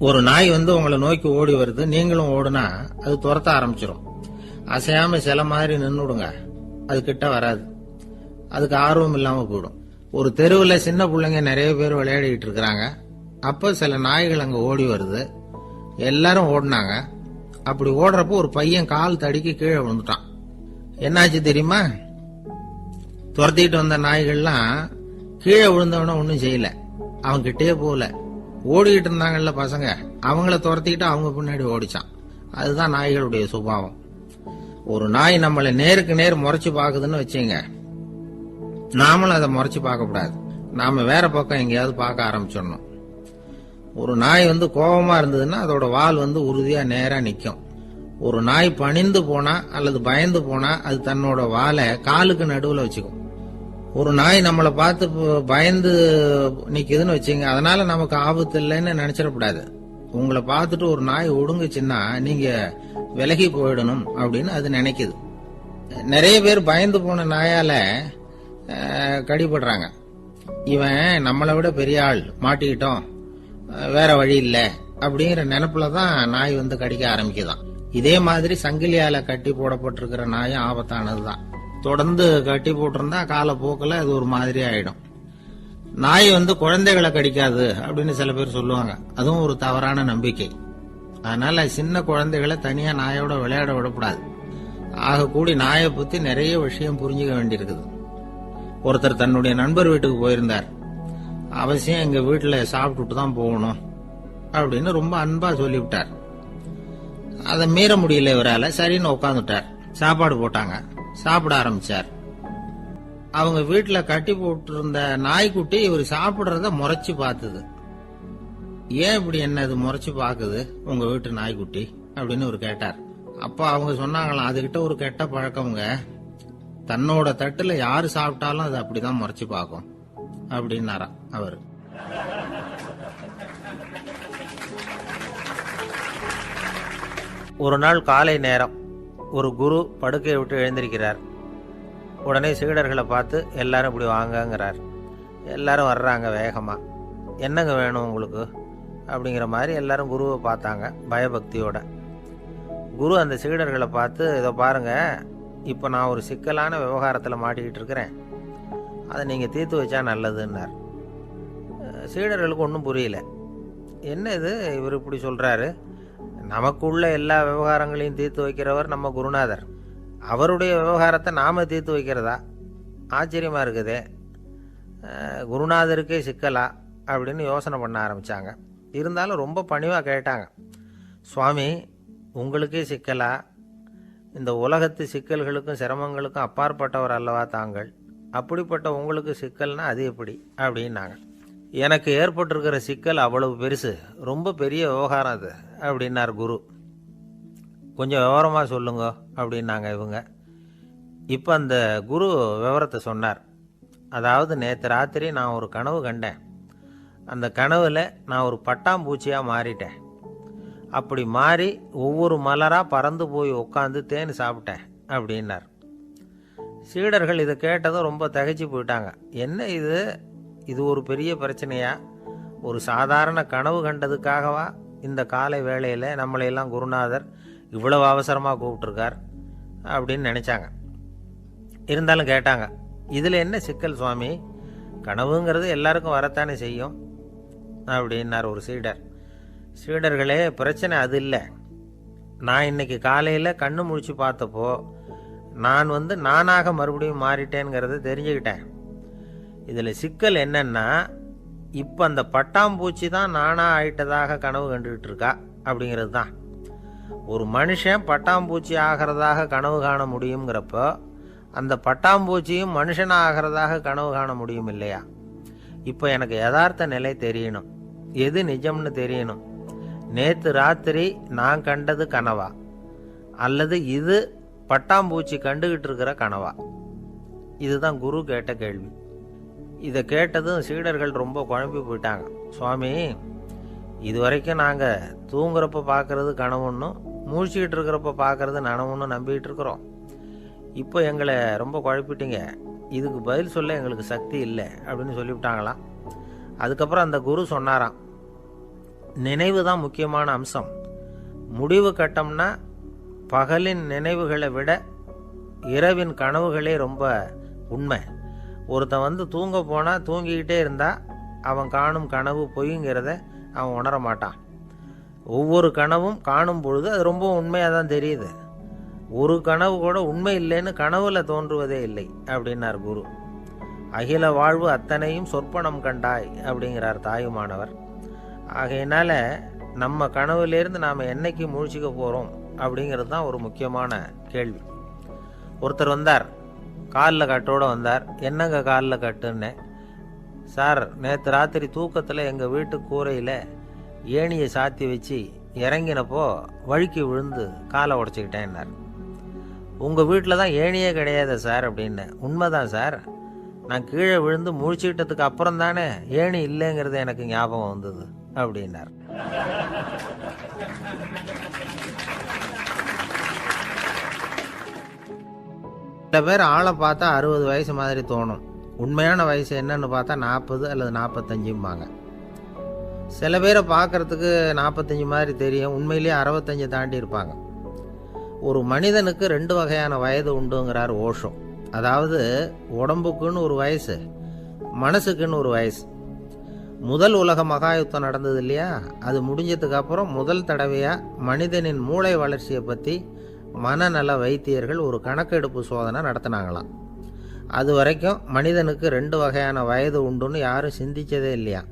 ஒரு நாய் வந்து உங்களை நோக்கி ஓடி வருது நீங்களும் ஓடுனா அது துரத்த ஆரம்பிச்சிடும் அசையாம சில மாதிரி நின்றுடுங்க அது கிட்ட வராது. அதுக்கு ஆர்வம் இல்லாம போயிடும். ஒரு தெருவில் சின்ன பிள்ளைங்க நிறைய பேர் விளையாடிட்டு இருக்கிறாங்க. அப்போ சில நாய்கள் அங்கே ஓடி வருது. எல்லாரும் ஓடினாங்க. அப்படி ஓடுறப்போ ஒரு பையன் கால் தடிக்கு கீழே விழுந்துட்டான். என்னாச்சு தெரியுமா? துரத்திட்டு வந்த நாய்கள்லாம் கீழே விழுந்தவன ஒன்றும் செய்யல. அவன் கிட்டே போகல. ஓடிக்கிட்டு இருந்தாங்கல்ல பசங்க அவங்கள துரத்திக்கிட்டு அவங்க பின்னாடி ஓடிச்சான். அதுதான் நாய்களுடைய சுபாவம். ஒரு நாய் நம்மளை நேருக்கு நேர் முறைச்சு பாக்குதுன்னு வச்சுங்க. நாமளும் அதை முறைச்சு பார்க்க கூடாது. நாம வேற பக்கம் எங்கேயாவது பார்க்க ஆரம்பிச்சிடணும். ஒரு நாய் வந்து கோபமா இருந்ததுன்னா அதோட வால் வந்து உறுதியா நேரா நிற்கும் ஒரு நாய் பணிந்து போனா அல்லது பயந்து போனா அது தன்னோட வாலை காலுக்கு நடுவில் வச்சுக்கும். ஒரு நாய் நம்மளை பார்த்து பயந்து நிக்குதுன்னு வச்சுங்க அதனால நமக்கு ஆபத்து இல்லைன்னு நினைச்சிடக்கூடாது. உங்களை பார்த்துட்டு ஒரு நாய் ஒடுங்குச்சுன்னா நீங்க விலகி போயிடணும் அப்படின்னு அது நினைக்குது. நிறைய பேர் பயந்து போன நாயால கடிபடுறாங்க. இவன் நம்மளை விட பெரிய ஆள் மாட்டிக்கிட்டோம் வேற வழி இல்லை அப்படிங்கிற நினப்புல தான் நாய் வந்து கடிக்க ஆரம்பிக்குதான். இதே மாதிரி சங்கிலியால கட்டி போடப்பட்டிருக்கிற நாயும் ஆபத்தானதுதான். தொடர்ந்து கட்டி போட்டிருந்தா காலப்போக்கில் அது ஒரு மாதிரி ஆயிடும். நாய் வந்து குழந்தைகளை கடிக்காது அப்படின்னு சில பேர் சொல்லுவாங்க. அதுவும் ஒரு தவறான நம்பிக்கை. அதனால சின்ன குழந்தைகளை தனியாக நாயோட விளையாட விடக்கூடாது. ஆகக்கூடி நாயை பற்றி நிறைய விஷயம் புரிஞ்சுக்க வேண்டியிருக்குது. ஒருத்தர் தன்னுடைய நண்பர் வீட்டுக்கு போயிருந்தார். அவசியம் எங்கள் வீட்டில் சாப்பிட்டுட்டு தான் போகணும் அப்படின்னு ரொம்ப அன்பாக சொல்லிவிட்டார். அதை மீற முடியல இவரால். சரின்னு உட்காந்துட்டார். சாப்பாடு போட்டாங்க. சாப்பிட ஆரம்பிச்சார். அவங்க வீட்டுல கட்டி போட்டிருந்த நாய்க்குட்டி இவர் சாப்பிடுறத முறைச்சு பார்த்தது. ஏன் இப்படி என்ன இது முறைச்சு பாக்குது உங்க வீட்டு நாய்க்குட்டி? அப்படின்னு இவர் கேட்டார். அப்போ அவங்க சொன்னாங்களாம் அதுகிட்ட ஒரு கெட்ட பழக்கம்ங்க. தன்னோட தட்டுல யாரு சாப்பிட்டாலும் அது அப்படிதான் முறைச்சு பார்க்கும் அப்படின்னாராம் அவர். ஒரு நாள் காலை நேரம். ஒரு குரு படுக்கையை விட்டு எழுந்திருக்கிறார். உடனே சீடர்களை பார்த்து எல்லாரும் இப்படி வாங்கங்கிறார். எல்லாரும் வர்றாங்க வேகமாக என்னங்க வேணும் உங்களுக்கு? அப்படிங்கிற மாதிரி எல்லாரும் குருவை பார்த்தாங்க பயபக்தியோட. குரு அந்த சீடர்களை பார்த்து இதை பாருங்க இப்போ நான் ஒரு சிக்கலான விவகாரத்தில் மாட்டிக்கிட்டு இருக்கிறேன். அதை நீங்கள் தீர்த்து வச்சா நல்லதுன்னார். சீடர்களுக்கு ஒன்றும் புரியல. என்ன இது? இவர் இப்படி சொல்கிறாரு நமக்குள்ள எல்லா விவகாரங்களையும் தீர்த்து வைக்கிறவர் நம்ம குருநாதர். அவருடைய விவகாரத்தை நாம தீர்த்து வைக்கிறதா? ஆச்சரியமாக இருக்குது. குருநாதருக்கே சிக்கலா? அப்படின்னு யோசனை பண்ண ஆரம்பித்தாங்க இருந்தாலும் ரொம்ப பணிவாக கேட்டாங்க. சுவாமி உங்களுக்கே சிக்கலா? இந்த உலகத்து சிக்கல்களுக்கும் சிரமங்களுக்கும் அப்பாற்பட்டவர் அல்லவா தாங்கள்? அப்படிப்பட்ட உங்களுக்கு சிக்கல்னா அது எப்படி? அப்படின்னாங்க. எனக்கு ஏற்பட்டிருக்கிற சிக்கல் அவ்வளவு பெருசு. ரொம்ப பெரிய விவகாரம் அது அப்படின்னார் குரு. கொஞ்சம் விவரமாக சொல்லுங்க அப்படின்னாங்க இவங்க. இப்போ அந்த குரு விவரத்தை சொன்னார். அதாவது நேற்று ராத்திரி நான் ஒரு கனவு கண்டேன். அந்த கனவில் நான் ஒரு பட்டாம்பூச்சியாக மாறிட்டேன். அப்படி மாறி ஒவ்வொரு மலராக பறந்து போய் உட்காந்து தேன் சாப்பிட்டேன் அப்படின்னார். சீடர்கள் இதை கேட்டதும் ரொம்ப தகைச்சு போயிட்டாங்க. என்ன இது? இது ஒரு பெரிய பிரச்சனையா? ஒரு சாதாரண கனவு கண்டதுக்காகவா இந்த காலை வேளையில் நம்மளையெல்லாம் குருநாதர் இவ்வளவு அவசரமாக கூப்பிட்டுருக்கார் அப்படின்னு நினச்சாங்க. இருந்தாலும் கேட்டாங்க இதில் என்ன சிக்கல் சுவாமி? கனவுங்கிறது எல்லாருக்கும் வரத்தானே செய்யும்? அப்படின்னார் ஒரு சீடர். சீடர்களே பிரச்சனை அது இல்லை. நான் இன்னைக்கு காலையில் கண்ணு முழிச்சு பார்த்தப்போ நான் வந்து நானாக மறுபடியும் மாறிட்டேங்கிறத தெரிஞ்சுக்கிட்டேன். இதில் சிக்கல் என்னன்னா இப்போ அந்த பட்டாம்பூச்சி தான் நானாக ஆயிட்டதாக கனவு கண்டுகிட்டு இருக்கா அப்படிங்கிறது தான் ஒரு மனுஷன் பட்டாம்பூச்சி ஆகிறதாக கனவு காண முடியுங்கிறப்போ அந்த பட்டாம்பூச்சியும் மனுஷனாக ஆகிறதாக கனவு காண முடியும் இல்லையா? இப்போ எனக்கு யதார்த்த நிலை தெரியணும். எது நிஜம்னு தெரியணும். நேற்று ராத்திரி நான் கண்டது கனவா? அல்லது இது பட்டாம்பூச்சி கண்டுகிட்டு இருக்கிற கனவா? இதுதான் குரு கேட்ட கேள்வி. இதை கேட்டதும் சீடர்கள் ரொம்ப குழம்பி போயிட்டாங்க. சுவாமி இது வரைக்கும் நாங்கள் தூங்குறப்ப பார்க்கறது கனவுன்னும் மூழ்கிட்டு இருக்கிறப்ப பார்க்கறது நனவுன்னு நம்பிக்கிட்டு இருக்கிறோம். இப்போ எங்களை ரொம்ப குழப்பிட்டீங்க. இதுக்கு பதில் சொல்ல எங்களுக்கு சக்தி இல்லை அப்படின்னு சொல்லிவிட்டாங்களாம். அதுக்கப்புறம் அந்த குரு சொன்னாராம். நினைவு தான் முக்கியமான அம்சம். முடிவு கட்டம்னா பகலின் நினைவுகளை விட இரவின் கனவுகளே ரொம்ப உண்மை. ஒருத்தன் வந்து தூங்க போனால் தூங்கிக்கிட்டே இருந்தால் அவன் காணும் கனவு பொய்ங்கிறத அவன் உணர மாட்டான். ஒவ்வொரு கனவும் காணும் பொழுது அது ரொம்ப உண்மையாக தான் தெரியுது. ஒரு கனவு கூட உண்மை இல்லைன்னு கனவுல தோன்றுவதே இல்லை அப்படின்னார் குரு. அகில வாழ்வு அத்தனையும் சொற்பனம் கண்டாய் அப்படிங்கிறார் தாயுமானவர். ஆகையினால நம்ம கனவுலேருந்து நாம் என்னைக்கு முழிச்சிக்க போகிறோம் அப்படிங்கிறது தான் ஒரு முக்கியமான கேள்வி. ஒருத்தர் வந்தார் காலில் கட்டோட வந்தார். என்னங்க காலில் கட்டுன்னேன் சார் நேற்று ராத்திரி தூக்கத்தில் எங்கள் வீட்டு கூரையில் ஏணியை சாத்தி வச்சு இறங்கினப்போ வழுக்கி விழுந்து காலை உடச்சிக்கிட்டேன்னார் உங்கள் வீட்டில் தான் ஏணியே கிடையாது சார் அப்படின்னு. உண்மைதான் சார். நான் கீழே விழுந்து முழிச்சுக்கிட்டதுக்கு அப்புறம் தானே ஏணி இல்லைங்கிறது எனக்கு ஞாபகம் வந்தது அப்படின்னார். சில பேர் ஆளை பார்த்தா அறுபது வயசு மாதிரி தோணும். உண்மையான வயசு என்னன்னு பார்த்தா நாற்பது அல்லது நாற்பத்தஞ்சும்பாங்க. சில பேரை பார்க்கறதுக்கு நாற்பத்தஞ்சு மாதிரி தெரியும். உண்மையிலேயே அறுபத்தஞ்சு தாண்டி இருப்பாங்க. ஒரு மனிதனுக்கு ரெண்டு வகையான வயது உண்டுங்கிறார் ஓஷம். அதாவது உடம்புக்குன்னு ஒரு வயசு மனசுக்குன்னு ஒரு வயசு. முதல் உலக மகாயுத்தம் நடந்தது இல்லையா? அது முடிஞ்சதுக்கு அப்புறம் முதல் தடவையாக மனிதனின் மூளை வளர்ச்சியை பற்றி மனநல வைத்தியர்கள் ஒரு கணக்கெடுப்பு சோதனை நடத்தினாங்களாம். அது வரைக்கும் மனிதனுக்கு ரெண்டு வகையான வயது உண்டுன்னு யாரும் சிந்திச்சதே இல்லையா?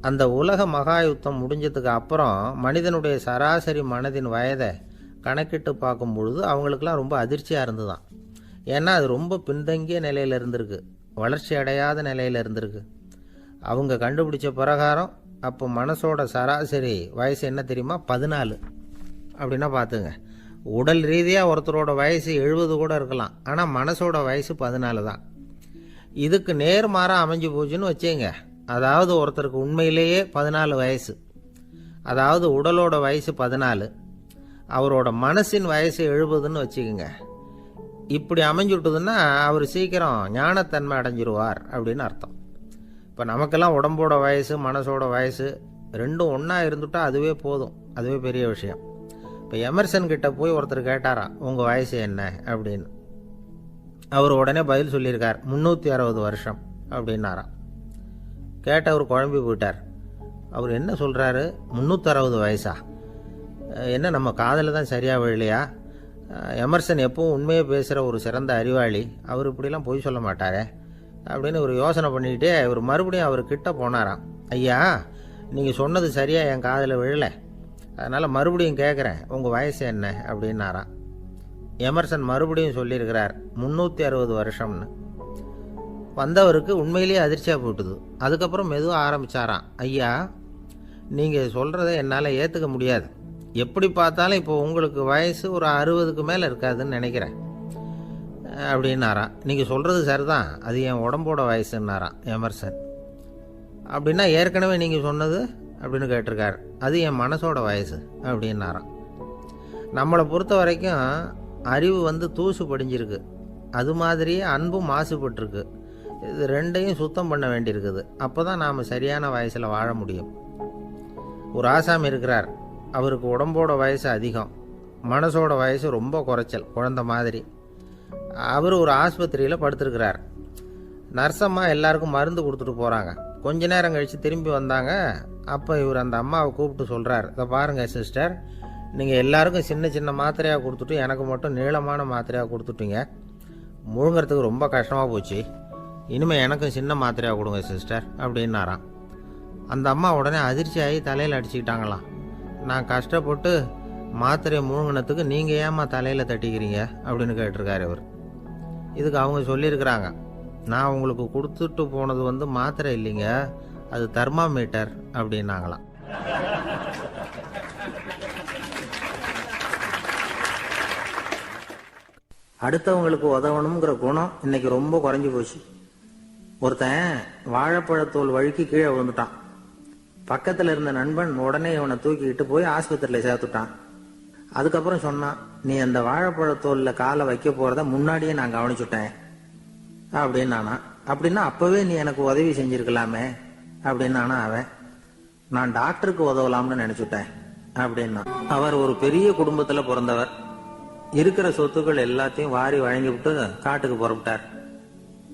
அந்த உலக மகாயுத்தம் முடிஞ்சதுக்கு அப்புறம் மனிதனுடைய சராசரி மனதின் வயதை கணக்கிட்டு பார்க்கும் பொழுது அவங்களுக்கெல்லாம் ரொம்ப அதிர்ச்சியாக இருந்துதான். ஏன்னா அது ரொம்ப பின்தங்கிய நிலையில் இருந்திருக்கு. வளர்ச்சி அடையாத நிலையில் இருந்திருக்கு. அவங்க கண்டுபிடிச்ச பிரகாரம் அப்போ மனசோட சராசரி வயசு என்ன தெரியுமா? பதினாலு. அப்படின்னா பார்த்துங்க. உடல் ரீதியாக ஒருத்தரோட வயசு எழுபது கூட இருக்கலாம். ஆனால் மனசோட வயசு பதினாலு தான். இதுக்கு நேர்மாறாக அமைஞ்சு போச்சுன்னு வச்சுங்க அதாவது ஒருத்தருக்கு உண்மையிலேயே பதினாலு வயசு. அதாவது உடலோட வயசு பதினாலு. அவரோட மனசின் வயசு எழுபதுன்னு வச்சுக்கோங்க. இப்படி அமைஞ்சுட்டுதுன்னா அவர் சீக்கிரம் ஞானத்தன்மை அடைஞ்சிருவார் அப்படின்னு அர்த்தம். இப்போ நமக்கெல்லாம் உடம்போட வயசு மனசோட வயசு ரெண்டும் ஒன்றா இருந்துட்டால் அதுவே போதும். அதுவே பெரிய விஷயம். இப்போ எமர்சன் கிட்ட போய் ஒருத்தர் கேட்டாராம் உங்கள் வயசு என்ன? அப்படின்னு. அவர் உடனே பதில் சொல்லியிருக்கார் முந்நூற்றி அறுபது வருஷம் அப்படின்னாராம் கேட்டவர் குழம்பி போயிட்டார். அவர் என்ன சொல்கிறாரு முந்நூற்றறுபது வயசா? என்ன நம்ம காதில் தான் சரியாக விழலையா? எமர்சன் எப்பவும் உண்மையை பேசுகிற ஒரு சிறந்த அறிவாளி. அவர் இப்படிலாம் பொய் சொல்ல மாட்டாரே அப்படின்னு ஒரு யோசனை பண்ணிக்கிட்டே இவர் மறுபடியும் அவர் கிட்ட போனாராம். ஐயா நீங்கள் சொன்னது சரியாக என் காதில் விழலை. அதனால் மறுபடியும் கேட்குறேன் உங்கள் வயசு என்ன? அப்படின்னாராம் எமர்சன் மறுபடியும் சொல்லியிருக்கிறார் முந்நூற்றி அறுபது வருஷம்னு. வந்தவருக்கு உண்மையிலேயே அதிர்ச்சியாக போட்டுது. அதுக்கப்புறம் மெதுவாக ஆரம்பிச்சாராம் ஐயா நீங்கள் சொல்கிறத என்னால் ஏற்றுக்க முடியாது. எப்படி பார்த்தாலும் இப்போ உங்களுக்கு வயசு ஒரு அறுபதுக்கு மேலே இருக்காதுன்னு நினைக்கிறேன். அப்படின்னாராம் நீங்கள் சொல்கிறது சரிதான் அது என் உடம்போட வயசுன்னாராம் எமர்சன். அப்படின்னா ஏற்கனவே நீங்கள் சொன்னது அப்படின்னு கேட்டிருக்காரு. அது என் மனசோட வயசு அப்படின்னாராம். நம்மளை பொறுத்த வரைக்கும் அறிவு வந்து தூசு படிஞ்சிருக்கு. அது மாதிரியே அன்பும் மாசுபட்டிருக்கு. இது ரெண்டையும் சுத்தம் பண்ண வேண்டியிருக்குது. அப்போ தான் நாம் சரியான வயசில் வாழ முடியும். ஒரு ஆசாமி இருக்கிறார். அவருக்கு உடம்போட வயசு அதிகம். மனசோட வயசு ரொம்ப குறைச்சல் குழந்த மாதிரி. அவர் ஒரு ஆஸ்பத்திரியில் படுத்திருக்கிறார். நர்ஸம்மா எல்லாருக்கும் மருந்து கொடுத்துட்டு போகிறாங்க கொஞ்ச நேரம் கழித்து திரும்பி வந்தாங்க. அப்போ இவர் அந்த அம்மாவை கூப்பிட்டு சொல்கிறார் இதை பாருங்கள் சிஸ்டர் நீங்கள் எல்லாருக்கும் சின்ன சின்ன மாத்திரையாக கொடுத்துட்டு எனக்கு மட்டும் நீளமான மாத்திரையாக கொடுத்துட்டீங்க. முழுங்கிறதுக்கு ரொம்ப கஷ்டமாக போச்சு. இனிமேல் எனக்கும் சின்ன மாத்திரையாக கொடுங்க சிஸ்டர் அப்படின்னாராம். அந்த அம்மா உடனே அதிர்ச்சி ஆகி தலையில் அடிச்சுக்கிட்டாங்களாம். நான் கஷ்டப்பட்டு மாத்திரையை முழுங்கினத்துக்கு நீங்கள் ஏம்மா தலையில் தட்டிக்கிறீங்க? அப்படின்னு கேட்டிருக்காரு இவர். இதுக்கு அவங்க சொல்லியிருக்கிறாங்க. நான் உங்களுக்கு கொடுத்துட்டு போனது வந்து மாத்திரை இல்லைங்க. அது தெர்மாமீட்டர் அப்படின்னாங்களாம். அடுத்தவங்களுக்கு உதவணுங்கிற குணம் இன்னைக்கு ரொம்ப குறைஞ்சி போச்சு. ஒருத்தன் வாழைப்பழத்தோல் வழுக்கி கீழே விழுந்துட்டான். பக்கத்தில் இருந்த நண்பன் உடனே இவனை தூக்கிக்கிட்டு போய் ஆஸ்பத்திரியில் சேர்த்துட்டான். அதுக்கப்புறம் சொன்னான் நீ அந்த வாழைப்பழத்தோலில் காலை வைக்க போகிறத முன்னாடியே நான் கவனிச்சுட்டேன். அப்படின்னு நானா அப்படின்னா அப்பவே நீ எனக்கு உதவி செஞ்சிருக்கலாமே அப்படின்னு நானா அவன். நான் டாக்டருக்கு உதவலாம்னு நினைச்சுட்டேன் அப்படின்னா. அவர் ஒரு பெரிய குடும்பத்துல பிறந்தவர். இருக்கிற சொத்துக்கள் எல்லாத்தையும் வாரி வழங்கி விட்டு காட்டுக்கு புறப்பட்டார்.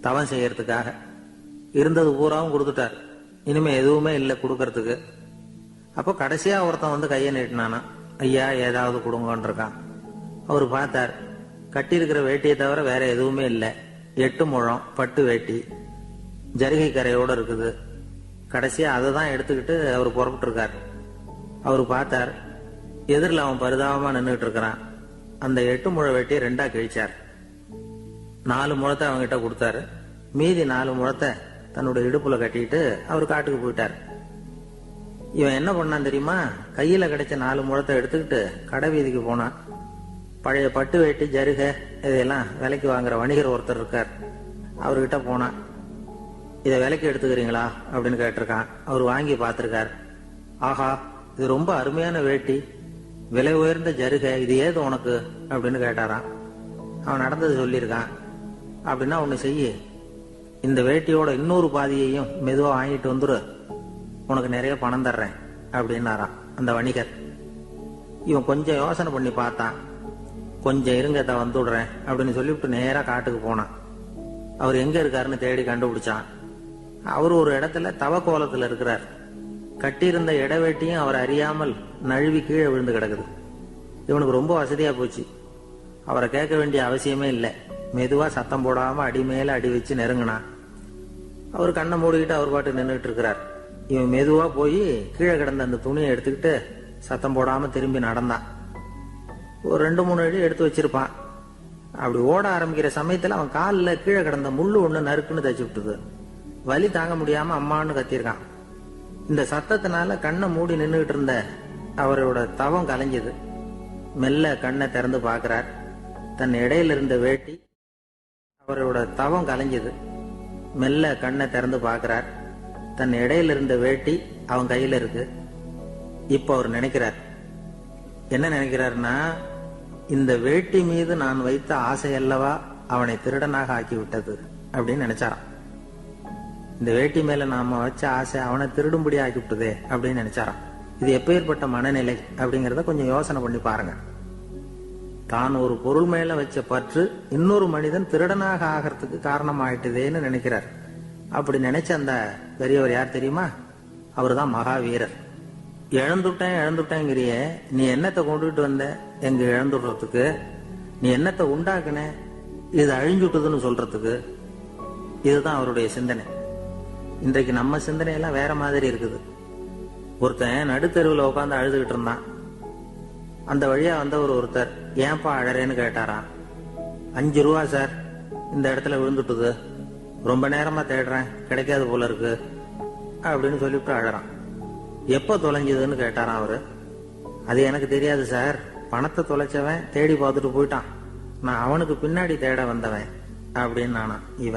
தவம் செய்யறதுக்காக. இருந்தது பூராவும் கொடுத்துட்டார். இனிமே எதுவுமே இல்லை கொடுக்கறதுக்கு. அப்போ கடைசியா ஒருத்தன் வந்து கையை நீட்டினானா ஐயா ஏதாவது கொடுங்கன்னு இருக்கான். அவர் பார்த்தார். கட்டியிருக்கிற வேட்டியை தவிர வேற எதுவுமே இல்லை. எட்டு முழம் பட்டு வேட்டி. ஜரிகை கரையோடு இருக்குது. கடைசியாக அதை தான் எடுத்துக்கிட்டு அவர் புறப்பட்டுருக்கார். அவர் பார்த்தார் எதிரில் அவன் பரிதாபமாக நின்றுட்டு இருக்கிறான். அந்த எட்டு முழ வேட்டியை ரெண்டாக கிழிச்சார். நாலு முழத்தை அவங்ககிட்ட கொடுத்தாரு. மீதி நாலு முழத்தை தன்னோட இடுப்புல கட்டிட்டு அவர் காட்டுக்கு போயிட்டார். இவன் என்ன பண்ணான் தெரியுமா? கையில கிடைச்ச நாலு முழத்தை எடுத்துக்கிட்டு கடை வீதிக்கு போனான். பழைய பட்டு வேட்டி ஜருக இதையெல்லாம் விலைக்கு வாங்குற வணிகர் ஒருத்தர் இருக்கார். அவர்கிட்ட போனான். இதை விலைக்கு எடுத்துக்கிறீங்களா? அப்படின்னு கேட்டிருக்கான். அவர் வாங்கி பார்த்துருக்கார். ஆஹா இது ரொம்ப அருமையான வேட்டி. விலை உயர்ந்த ஜருக இது ஏது உனக்கு? அப்படின்னு கேட்டாராம். அவன் நடந்தது சொல்லியிருக்கான். அப்படின்னா ஒன்று செய்ய. இந்த வேட்டியோட இன்னொரு பாதியையும் மெதுவாக வாங்கிட்டு வந்துரு. உனக்கு நிறைய பணம் தர்றேன் அப்படின்னாராம் அந்த வணிகர். இவன் கொஞ்சம் யோசனை பண்ணி பார்த்தான். கொஞ்சம் இருங்க வந்து விடுறேன் அப்படின்னு சொல்லிவிட்டு நேராக காட்டுக்கு போனான். அவர் எங்க இருக்காருன்னு தேடி கண்டுபிடிச்சான். அவர் ஒரு இடத்துல தவக்கோலத்தில் இருக்கிறார். கட்டியிருந்த இடவேட்டியும் அவர் அறியாமல் நழுவி கீழே விழுந்து கிடக்குது. இவனுக்கு ரொம்ப வசதியா போச்சு. அவரை கேட்க வேண்டிய அவசியமே இல்லை. மெதுவா சத்தம் போடாம அடி மேல அடி வச்சு நெருங்கினான். அவர் கண்ணை மூடிக்கிட்டு அவர் பாட்டு நின்றுட்டு இருக்கிறார். இவன் மெதுவா போய் கீழே கிடந்த அந்த துணியை எடுத்துக்கிட்டு சத்தம் போடாம திரும்பி நடந்தான். ஒரு ரெண்டு மூணு அடி எடுத்து வச்சிருப்பான். அப்படி ஓட ஆரம்பிக்கிற சமயத்துல அவன் காலில் கீழே கிடந்த முள்ளு ஒண்ணு நறுக்குன்னு தச்சு விட்டுது. வலி தாங்க முடியாம அம்மான்னு கத்தியிருக்கான் இந்த சத்தத்தினால கண்ணை மூடி நின்றுகிட்டு இருந்த அவரோட தவம் கலைஞ்சது. மெல்ல கண்ணை திறந்து பார்க்கிறார். தன் இடையில இருந்த வேட்டி அவரோட தவம் கலைஞ்சது. மெல்ல கண்ணை திறந்து பார்க்கிறார். தன் இடையில இருந்த வேட்டி அவன் கையில இருக்கு. இப்போ அவர் நினைக்கிறார். என்ன நினைக்கிறாருன்னா இந்த வேட்டி மீது நான் வைத்த ஆசை அல்லவா அவனை திருடனாக ஆக்கி விட்டது அப்படின்னு நினைச்சாராம். இந்த வேட்டி மேல நாம வச்ச ஆசை அவனை திருடும்படி ஆக்கிவிட்டதே அப்படின்னு நினைச்சாராம். இது எப்பேற்பட்ட மனநிலை அப்படிங்கறத கொஞ்சம் யோசனை பண்ணி பாருங்க. தான் ஒரு பொருள் மேல வச்ச பற்று இன்னொரு மனிதன் திருடனாக ஆகிறதுக்கு காரணம் ஆயிட்டுதேன்னு நினைக்கிறார். அப்படி நினைச்ச அந்த பெரியவர் யார் தெரியுமா? அவர்தான் மகாவீரர். இழந்துட்டேன் இழந்துட்டேங்கிறிய. நீ என்னத்தை கொண்டுகிட்டு வந்த? எங்க இழந்துடுறதுக்கு. நீ என்னத்தை உண்டாக்குன? இது அழிஞ்சுட்டுதுன்னு சொல்றதுக்கு. இதுதான் அவருடைய சிந்தனை. இன்றைக்கு நம்ம சிந்தனையெல்லாம் வேற மாதிரி இருக்குது. ஒருத்தன் நடுத்தெருவில் உட்காந்து அழுதுகிட்டு இருந்தான். அந்த வழியா வந்தவர் ஒருத்தர் ஏன்பா அழறேன்னு கேட்டாராம். அஞ்சு ரூபா சார். இந்த இடத்துல விழுந்துட்டுது. ரொம்ப நேரமா தேடுறேன். கிடைக்காது போல இருக்கு. அப்படின்னு சொல்லிவிட்டு அழறான். எப்போ தொலைஞ்சதுன்னு கேட்டாராம் அவரு. அது எனக்கு தெரியாது சார். பணத்தை தொலைச்சவன் தேடி பார்த்துட்டு போயிட்டான். நான் அவனுக்கு பின்னாடி தேட வந்தவன் அப்படின்னு நானா இவன்.